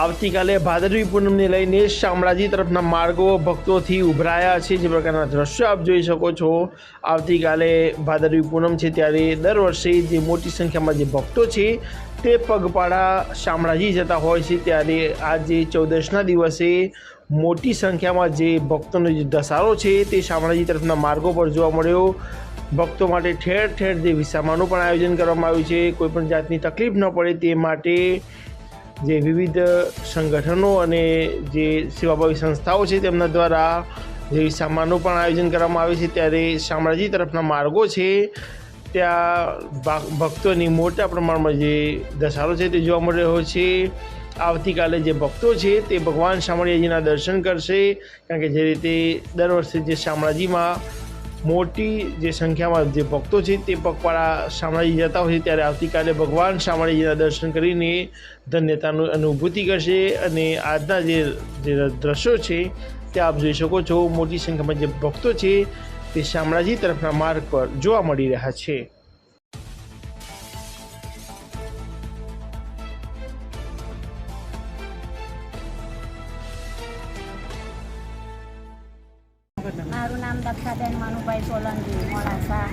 આવતીકાલે ભાદરવી પૂનમને લઈને શામળાજી તરફના માર્ગો ભક્તોથી ઉભરાયા છે. જે પ્રકારના દ્રશ્યો આપ જોઈ શકો છો. આવતીકાલે ભાદરવી પૂનમ છે ત્યારે દર વર્ષે જે મોટી સંખ્યામાં જે ભક્તો છે તે પગપાળા શામળાજી જતા હોય છે. ત્યારે આજે ચૌદશના દિવસે મોટી સંખ્યામાં જે ભક્તોનો જે ધસારો છે તે શામળાજી તરફના માર્ગો પર જોવા મળ્યો. ભક્તો માટે ઠેર ઠેર જે વિસામાનું પણ આયોજન કરવામાં આવ્યું છે. કોઈપણ જાતની તકલીફ ન પડે તે માટે જે વિવિધ સંગઠનો અને જે સેવાભાવી સંસ્થાઓ છે તેમના દ્વારા જે સામાનનું પણ આયોજન કરવામાં આવે છે, ત્યારે શામળાજી તરફના માર્ગો છે. ત્યાં ભક્તોની મોટા પ્રમાણમાં જે ધસારો છે તે જોવા મળી રહ્યો છે. આવતીકાલે જે ભક્તો છે તે ભગવાન શામળિયાજીના દર્શન કરશે, કારણ કે જે રીતે દર વર્ષે જે શામળાજીમાં મોટી જે સંખ્યામાં જે ભક્તો છે તે પગપાળા શામળાજી જતા હોય છે, ત્યારે આવતીકાલે ભગવાન શામળાજીના દર્શન કરીને ધન્યતાનું અનુભૂતિ કરશે અને આજના જે જે દ્રશ્યો છે તે આપ જોઈ શકો છો. મોટી સંખ્યામાં જે ભક્તો છે તે શામળાજી તરફના માર્ગ પર જોવા મળી રહ્યા છે. મારું નામ દક્ષાબેન મનુભાઈ સોલંકી, મોડાસા.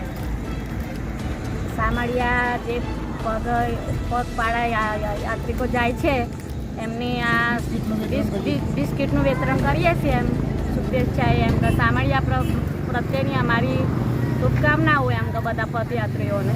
સામળિયા જે પગ, પગપાળા યાત્રિકો જાય છે, એમની આ બિસ- બિસ- બિસ્કિટનું વિતરણ કરીએ છીએ એમ. શુભેચ્છા એમ કે સામળિયા પ્રત્યેની અમારી શુભકામનાઓ એમ તો બધા પદયાત્રીઓને.